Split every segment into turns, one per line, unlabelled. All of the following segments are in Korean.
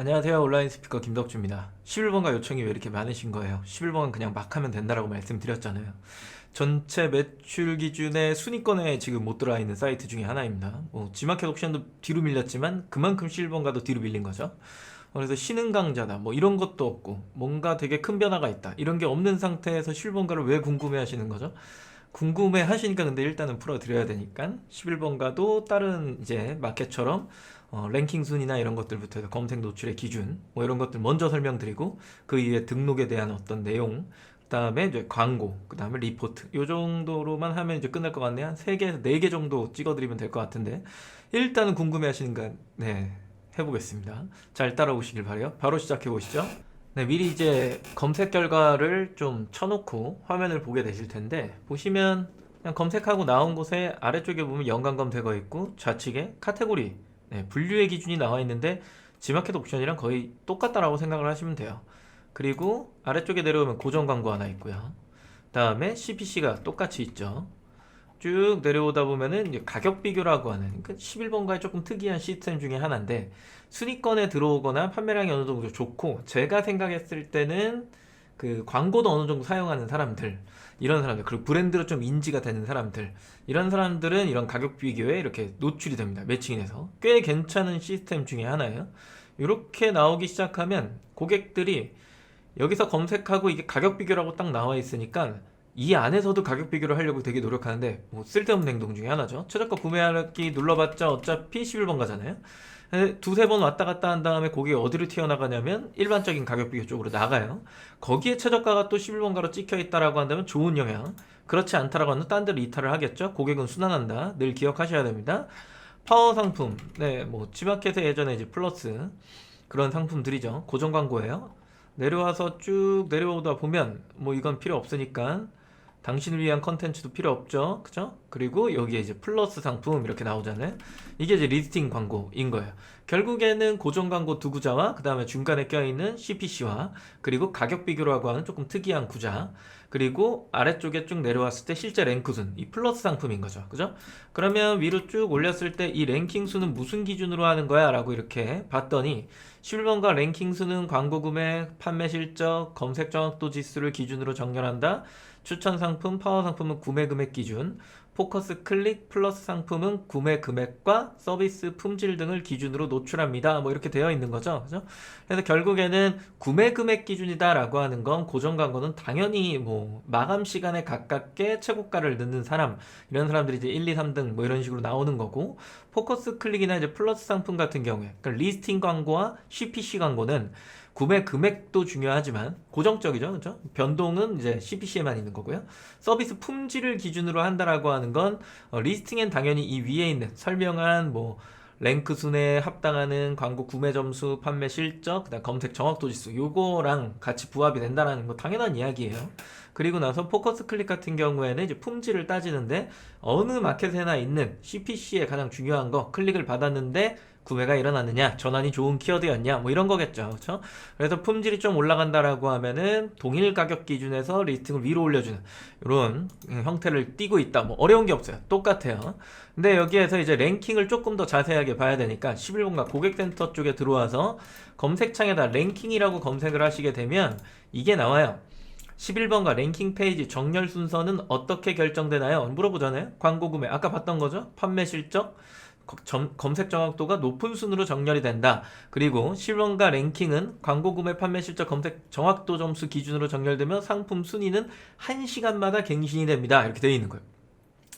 안녕하세요. 온라인 스피커 김덕주입니다. 11번가 요청이 왜 이렇게 많으신 거예요? 11번은 그냥 막 하면 된다라고 말씀드렸잖아요. 전체 매출 기준의 순위권에 지금 못 들어와 있는 사이트 중에 하나입니다. 뭐 지마켓 옵션도 뒤로 밀렸지만 그만큼 11번가도 뒤로 밀린 거죠. 그래서 신흥 강자다 뭐 이런 것도 없고 뭔가 되게 큰 변화가 있다 이런 게 없는 상태에서 11번가를 왜 궁금해 하시는 거죠? 궁금해 하시니까 근데 일단은 풀어드려야 되니까 11번가도 다른 이제 마켓처럼 어, 랭킹 순위나 이런 것들부터 해서 검색 노출의 기준 뭐 이런 것들 먼저 설명드리고 그 이후에 등록에 대한 어떤 내용 그다음에 이제 광고 그다음에 리포트. 요 정도로만 하면 이제 끝날 것 같네요. 한 3개에서 4개 정도 찍어드리면 될 것 같은데. 일단은 궁금해 하시는가 네 해보겠습니다. 잘 따라오시길 바래요. 바로 시작해 보시죠. 네 미리 이제 검색 결과를 좀 쳐놓고 화면을 보게 되실 텐데 보시면 그냥 검색하고 나온 곳에 아래쪽에 보면 연관 검색어 있고 좌측에 카테고리 네, 분류의 기준이 나와 있는데 지마켓 옵션이랑 거의 똑같다라고 생각을 하시면 돼요. 그리고 아래쪽에 내려오면 고정 광고 하나 있고요. 다음에 CPC가 똑같이 있죠. 쭉 내려오다 보면은 가격 비교라고 하는 그러니까 11번가의 조금 특이한 시스템 중에 하나인데 순위권에 들어오거나 판매량이 어느 정도 좋고 제가 생각했을 때는 그 광고도 어느 정도 사용하는 사람들 이런 사람들 그리고 브랜드로 좀 인지가 되는 사람들 이런 사람들은 이런 가격 비교에 이렇게 노출이 됩니다 매칭인에서. 꽤 괜찮은 시스템 중에 하나예요. 이렇게 나오기 시작하면 고객들이 여기서 검색하고 이게 가격 비교라고 딱 나와 있으니까 이 안에서도 가격 비교를 하려고 되게 노력하는데 뭐 쓸데없는 행동 중에 하나죠. 최저가 구매하기 눌러봤자 어차피 11번 가잖아요 두세 번 왔다 갔다 한 다음에 고객이 어디로 튀어나가냐면 일반적인 가격 비교 쪽으로 나가요. 거기에 최저가가 또 11번가로 찍혀 있다라고 한다면 좋은 영향. 그렇지 않다라고 하면 딴 데로 이탈을 하겠죠. 고객은 순환한다. 늘 기억하셔야 됩니다. 파워 상품. 네, 뭐 지마켓에 예전에 이제 플러스 그런 상품들이죠. 고정 광고예요. 내려와서 쭉 내려오다 보면 뭐 이건 필요 없으니까 당신을 위한 컨텐츠도 필요 없죠. 그죠? 그리고 여기에 이제 플러스 상품 이렇게 나오잖아요. 이게 이제 리스팅 광고인 거예요. 결국에는 고정 광고 두 구자와 그 다음에 중간에 껴있는 CPC와 그리고 가격 비교라고 하는 조금 특이한 구자 그리고 아래쪽에 쭉 내려왔을 때 실제 랭크 순, 이 플러스 상품인 거죠. 그죠? 그러면 위로 쭉 올렸을 때 이 랭킹 수는 무슨 기준으로 하는 거야? 라고 이렇게 봤더니 11번가 랭킹 수는 광고 구매, 판매 실적, 검색 정확도 지수를 기준으로 정렬한다. 추천 상품, 파워 상품은 구매 금액 기준, 포커스 클릭 플러스 상품은 구매 금액과 서비스 품질 등을 기준으로 노출합니다. 뭐 이렇게 되어 있는 거죠. 그죠? 그래서 결국에는 구매 금액 기준이다라고 하는 건 고정 광고는 당연히 뭐 마감 시간에 가깝게 최고가를 넣는 사람 이런 사람들이 이제 1, 2, 3등 뭐 이런 식으로 나오는 거고 포커스 클릭이나 이제 플러스 상품 같은 경우에 그러니까 리스팅 광고와 CPC 광고는 구매 금액도 중요하지만 고정적이죠. 그렇죠? 변동은 이제 CPC에만 있는 거고요. 서비스 품질을 기준으로 한다라고 하는 건 어, 리스팅엔 당연히 이 위에 있는 설명한 뭐 랭크 순에 합당하는 광고 구매 점수, 판매 실적, 그다음 검색 정확도 지수 요거랑 같이 부합이 된다라는 거 당연한 이야기예요. 그리고 나서 포커스 클릭 같은 경우에는 이제 품질을 따지는데 어느 마켓에나 있는 CPC에 가장 중요한 거 클릭을 받았는데 구매가 일어났느냐, 전환이 좋은 키워드였냐, 뭐 이런 거겠죠. 그렇죠? 그래서 품질이 좀 올라간다라고 하면은 동일 가격 기준에서 리스팅을 위로 올려주는 이런 형태를 띠고 있다. 뭐 어려운 게 없어요. 똑같아요. 근데 여기에서 이제 랭킹을 조금 더 자세하게 봐야 되니까 11번가 고객센터 쪽에 들어와서 검색창에다 랭킹이라고 검색을 하시게 되면 이게 나와요. 11번가 랭킹 페이지 정렬 순서는 어떻게 결정되나요? 물어보잖아요. 광고 구매. 아까 봤던 거죠? 판매 실적. 거- 점- 검색 정확도가 높은 순으로 정렬이 된다. 그리고 11번가 랭킹은 광고 구매 판매 실적 검색 정확도 점수 기준으로 정렬되며 상품 순위는 1시간마다 갱신이 됩니다. 이렇게 되어 있는 거예요.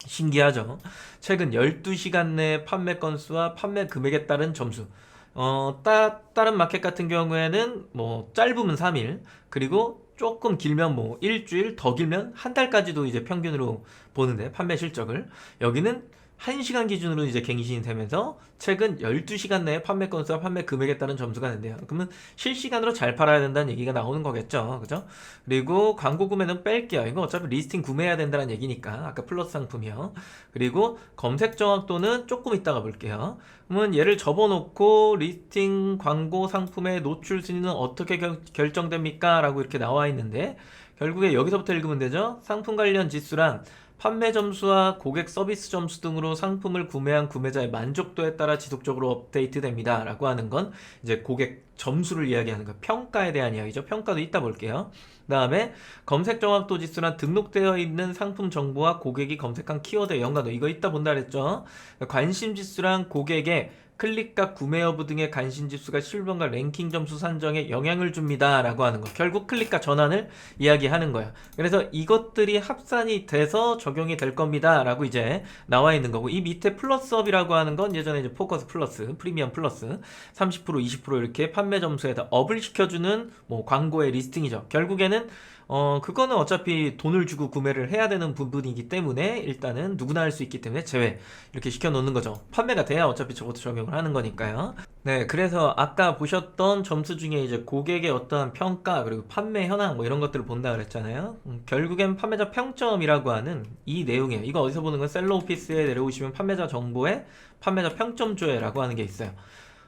신기하죠? 최근 12시간 내 판매 건수와 판매 금액에 따른 점수. 어, 따, 다른 마켓 같은 경우에는 뭐 짧으면 3일, 그리고 조금 길면 뭐 일주일, 더 길면 한 달까지도 이제 평균으로 보는데 판매 실적을. 여기는 1시간 기준으로 이제 갱신이 되면서 최근 12시간 내에 판매 건수와 판매 금액에 따른 점수가 된대요. 그러면 실시간으로 잘 팔아야 된다는 얘기가 나오는 거겠죠. 그죠? 그리고 광고 구매는 뺄게요. 이거 어차피 리스팅 구매해야 된다는 얘기니까. 아까 플러스 상품이요. 그리고 검색 정확도는 조금 이따가 볼게요. 그러면 얘를 접어놓고 리스팅 광고 상품의 노출 순위는 어떻게 결, 결정됩니까? 라고 이렇게 나와 있는데 결국에 여기서부터 읽으면 되죠. 상품 관련 지수랑 판매 점수와 고객 서비스 점수 등으로 상품을 구매한 구매자의 만족도에 따라 지속적으로 업데이트됩니다. 라고 하는 건 이제 고객 점수를 이야기하는 거 평가에 대한 이야기죠. 평가도 이따 볼게요. 그 다음에 검색 정확도 지수란 등록되어 있는 상품 정보와 고객이 검색한 키워드의 연관도 이거 이따 본다 그랬죠. 관심 지수란 고객의 클릭과 구매 여부 등의 관심 지수가 실버가 랭킹 점수 산정에 영향을 줍니다. 라고 하는 거. 결국 클릭과 전환을 이야기하는 거야. 그래서 이것들이 합산이 돼서 적용이 될 겁니다. 라고 이제 나와 있는 거고. 이 밑에 플러스업이라고 하는 건 예전에 이제 포커스 플러스, 프리미엄 플러스 30% 20% 이렇게 판매 점수에다 업을 시켜주는 뭐 광고의 리스팅이죠. 결국에는 어, 그거는 어차피 돈을 주고 구매를 해야 되는 부분이기 때문에 일단은 누구나 할 수 있기 때문에 제외 이렇게 시켜놓는 거죠. 판매가 돼야 어차피 저것도 적용을 하는 거니까요. 네, 그래서 아까 보셨던 점수 중에 이제 고객의 어떠한 평가 그리고 판매 현황 뭐 이런 것들을 본다 그랬잖아요. 음, 결국엔 판매자 평점이라고 하는 이 내용이에요. 이거 어디서 보는 건 셀러 오피스에 내려오시면 판매자 정보에 판매자 평점 조회라고 하는 게 있어요.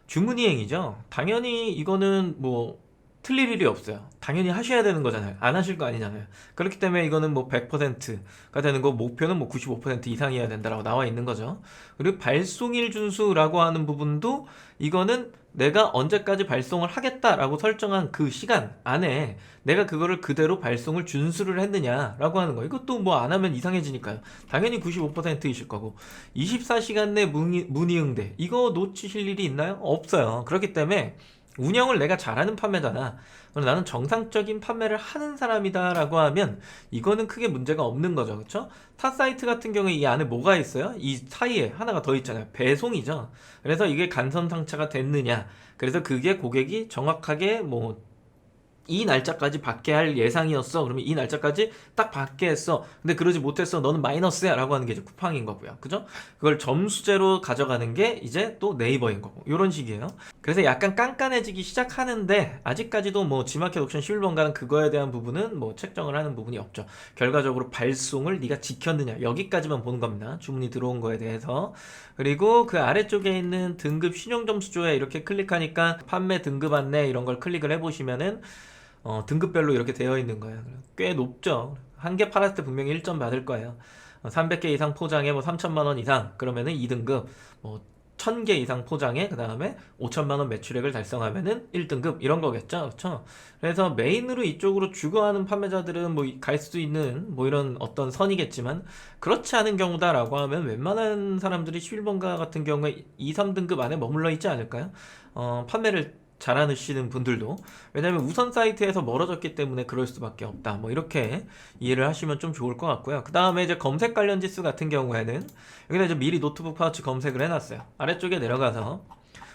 주문이행이죠. 당연히 이거는 뭐 틀릴 일이 없어요. 당연히 하셔야 되는 거잖아요. 안 하실 거 아니잖아요. 그렇기 때문에 이거는 뭐 100%가 되는 거 목표는 뭐 95% 이상이어야 된다라고 나와 있는 거죠. 그리고 발송일 준수라고 하는 부분도 이거는 내가 언제까지 발송을 하겠다라고 설정한 그 시간 안에 내가 그거를 그대로 발송을 준수를 했느냐라고 하는 거. 이것도 뭐 안 하면 이상해지니까요. 당연히 95%이실 거고. 24시간 내 문의, 문의 응대. 이거 놓치실 일이 있나요? 없어요. 그렇기 때문에 운영을 내가 잘하는 판매자나 나는 정상적인 판매를 하는 사람이다라고 하면 이거는 크게 문제가 없는 거죠. 그렇죠? 타 사이트 같은 경우에 이 안에 뭐가 있어요? 이 사이에 하나가 더 있잖아요. 배송이죠. 그래서 이게 간선 상차가 됐느냐. 그래서 그게 고객이 정확하게 뭐 이 날짜까지 받게 할 예상이었어. 그러면 이 날짜까지 딱 받게 했어. 근데 그러지 못했어. 너는 마이너스야. 라고 하는 게 이제 쿠팡인 거고요. 그죠? 그걸 점수제로 가져가는 게 이제 또 네이버인 거고. 이런 식이에요. 그래서 약간 깐깐해지기 시작하는데, 아직까지도 뭐 지마켓 옵션 11번가는 그거에 대한 부분은 뭐 책정을 하는 부분이 없죠. 결과적으로 발송을 네가 지켰느냐. 여기까지만 보는 겁니다. 주문이 들어온 거에 대해서. 그리고 그 아래쪽에 있는 등급 신용점수조에 이렇게 클릭하니까 판매 등급 안내 이런 걸 클릭을 해보시면은 어, 등급별로 이렇게 되어 있는 거예요. 꽤 높죠. 한 개 팔았을 때 분명히 1점 받을 거예요. 어, 300개 이상 포장에 뭐 3천만 원 이상 그러면은 2등급, 뭐 1000개 이상 포장에 그 다음에 5천만 원 매출액을 달성하면은 1등급 이런 거겠죠. 그렇죠? 그래서 메인으로 이쪽으로 주거하는 판매자들은 뭐 갈 수 있는 뭐 이런 어떤 선이겠지만 그렇지 않은 경우다 라고 하면 웬만한 사람들이 11번가 같은 경우에 2, 3등급 안에 머물러 있지 않을까요? 어, 판매를 잘하시는 분들도. 왜냐면 우선 사이트에서 멀어졌기 때문에 그럴 수밖에 없다. 뭐 이렇게 이해를 하시면 좀 좋을 것 같고요. 그 다음에 이제 검색 관련 지수 같은 경우에는 여기다 이제 미리 노트북 파우치 검색을 해놨어요. 아래쪽에 내려가서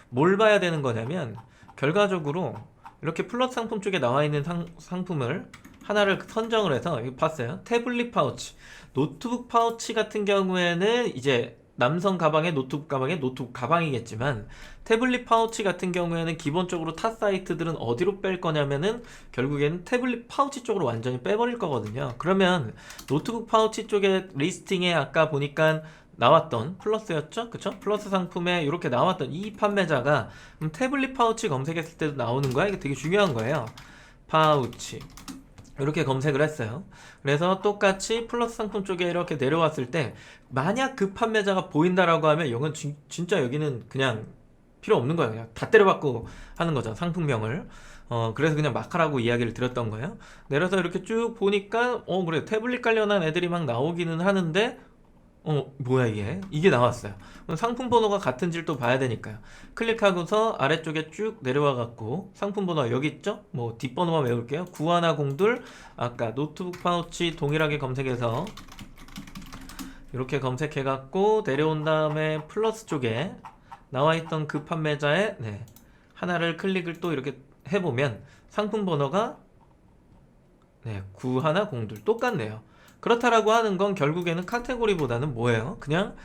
뭘 봐야 되는 거냐면 결과적으로 이렇게 플러스 상품 쪽에 나와 있는 상, 상품을 하나를 선정을 해서 여기 봤어요? 태블릿 파우치. 노트북 파우치 같은 경우에는 이제 남성 가방에 노트북 가방에 노트북 가방이겠지만 태블릿 파우치 같은 경우에는 기본적으로 타 사이트들은 어디로 뺄 거냐면은 결국에는 태블릿 파우치 쪽으로 완전히 빼버릴 거거든요. 그러면 노트북 파우치 쪽에 리스팅에 아까 보니까 나왔던 플러스였죠? 그쵸? 플러스 상품에 이렇게 나왔던 이 판매자가 그럼 태블릿 파우치 검색했을 때도 나오는 거야? 이게 되게 중요한 거예요. 파우치. 이렇게 검색을 했어요. 그래서 똑같이 플러스 상품 쪽에 이렇게 내려왔을 때 만약 그 판매자가 보인다라고 하면 이건 진, 진짜 여기는 그냥 필요 없는 거예요. 그냥 다 때려받고 하는 거죠. 상품명을. 어, 그래서 그냥 마카라고 이야기를 드렸던 거예요. 내려서 이렇게 쭉 보니까, 어, 그래. 태블릿 관련한 애들이 막 나오기는 하는데, 어, 뭐야 이게? 이게 나왔어요. 상품 번호가 같은지를 또 봐야 되니까요. 클릭하고서 아래쪽에 쭉 내려와 갖고 상품 번호 여기 있죠? 뭐 뒷번호만 외울게요. 9102둘 아까 노트북 파우치 동일하게 검색해서 이렇게 검색해 갖고 내려온 다음에 플러스 쪽에 나와 있던 그 판매자의 네, 하나를 클릭을 또 이렇게 해보면 상품 번호가 네, 9102둘 똑같네요. 그렇다라고 하는 건 결국에는 카테고리보다는 뭐예요? 그냥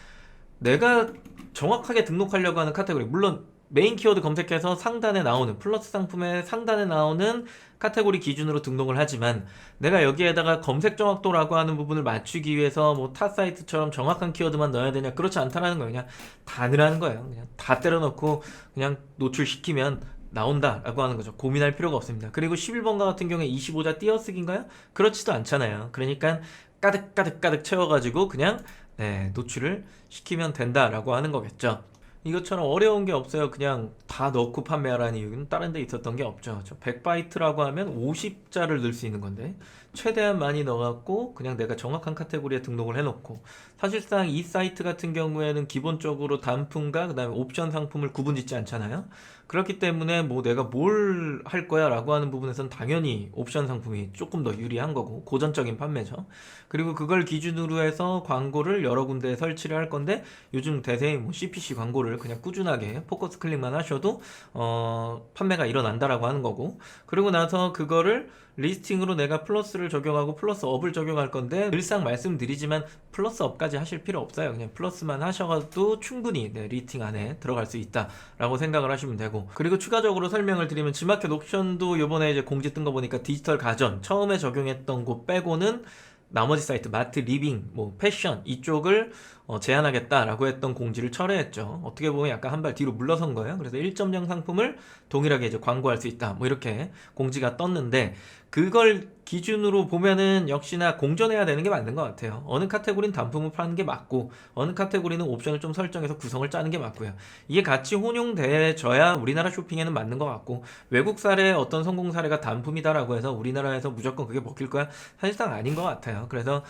내가 정확하게 등록하려고 하는 카테고리. 물론 메인 키워드 검색해서 상단에 나오는 플러스 상품의 상단에 나오는 카테고리 기준으로 등록을 하지만 내가 여기에다가 검색 정확도라고 하는 부분을 맞추기 위해서 뭐 타 사이트처럼 정확한 키워드만 넣어야 되냐 그렇지 않다라는 거예요. 그냥 다 넣으라는 거예요. 그냥 다 때려넣고 그냥 노출시키면 나온다라고 하는 거죠. 고민할 필요가 없습니다. 그리고 11번가 같은 경우에 25자 띄어쓰기인가요? 그렇지도 않잖아요. 그러니까 가득 가득 가득 채워가지고 그냥 네, 노출을 시키면 된다라고 하는 거겠죠. 이것처럼 어려운 게 없어요. 그냥 다 넣고 판매하라는 이유는 다른 데 있었던 게 없죠. 저 100바이트라고 하면 50자를 넣을 수 있는 건데 최대한 많이 넣어갖고 그냥 내가 정확한 카테고리에 등록을 해놓고 사실상 이 사이트 같은 경우에는 기본적으로 단품과 그 다음에 옵션 상품을 구분 짓지 않잖아요. 그렇기 때문에 뭐 내가 뭘 할 거야 라고 하는 부분에서는 당연히 옵션 상품이 조금 더 유리한 거고 고전적인 판매죠. 그리고 그걸 기준으로 해서 광고를 여러 군데에 설치를 할 건데 요즘 대세인 뭐 CPC 광고를 그냥 꾸준하게 포커스 클릭만 하셔도 어, 판매가 일어난다라고 하는 거고 그리고 나서 그거를 리스팅으로 내가 플러스를 적용하고 플러스 업을 적용할 건데 늘상 말씀드리지만 플러스 업까지 하실 필요 없어요. 그냥 플러스만 하셔도 충분히 네, 리스팅 안에 들어갈 수 있다라고 생각을 하시면 되고 그리고 추가적으로 설명을 드리면 지마켓 옵션도 요번에 이제 공지 뜬 거 보니까 디지털 가전 처음에 적용했던 곳 빼고는 나머지 사이트 마트, 리빙, 뭐 패션 이쪽을 어, 제한하겠다라고 했던 공지를 철회했죠. 어떻게 보면 약간 한 발 뒤로 물러선 거예요. 그래서 1.0 상품을 동일하게 이제 광고할 수 있다. 뭐 이렇게 공지가 떴는데 그걸 기준으로 보면은 역시나 공존해야 되는 게 맞는 것 같아요. 어느 카테고리는 단품을 파는 게 맞고 어느 카테고리는 옵션을 좀 설정해서 구성을 짜는 게 맞고요. 이게 같이 혼용돼져야 우리나라 쇼핑에는 맞는 것 같고 외국 사례 어떤 성공 사례가 단품이다라고 해서 우리나라에서 무조건 그게 먹힐 거야 사실상 아닌 것 같아요. 그래서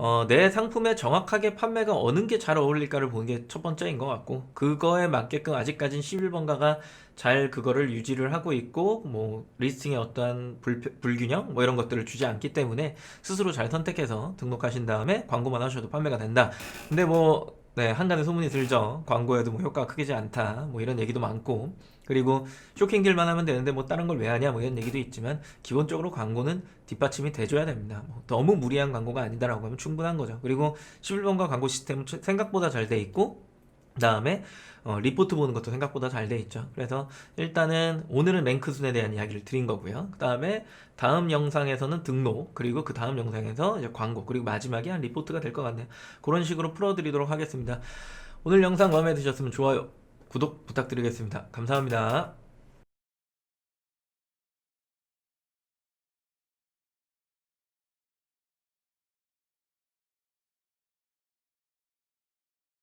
어, 내 상품에 정확하게 판매가 어느 게 잘 어울릴까를 보는 게 첫 번째인 것 같고 그거에 맞게끔 아직까진 11번가가 잘 그거를 유지를 하고 있고 뭐 리스팅에 어떠한 불, 불균형 뭐 이런 것들을 주지 않기 때문에 스스로 잘 선택해서 등록하신 다음에 광고만 하셔도 판매가 된다. 근데 뭐 네, 한간에 소문이 들죠. 광고에도 뭐 효과가 크지 않다. 뭐 이런 얘기도 많고. 그리고 쇼킹딜만 하면 되는데 뭐 다른 걸 왜 하냐 뭐 이런 얘기도 있지만 기본적으로 광고는 뒷받침이 돼줘야 됩니다. 뭐 너무 무리한 광고가 아니다라고 하면 충분한 거죠. 그리고 11번가 광고 시스템은 생각보다 잘 돼 있고 그 다음에 어, 리포트 보는 것도 생각보다 잘 돼 있죠. 그래서 일단은 오늘은 랭크 순에 대한 이야기를 드린 거고요. 그 다음에 다음 영상에서는 등록 그리고 그 다음 영상에서 이제 광고 그리고 마지막에 한 리포트가 될 것 같네요. 그런 식으로 풀어드리도록 하겠습니다. 오늘 영상 마음에 드셨으면 좋아요, 구독 부탁드리겠습니다. 감사합니다.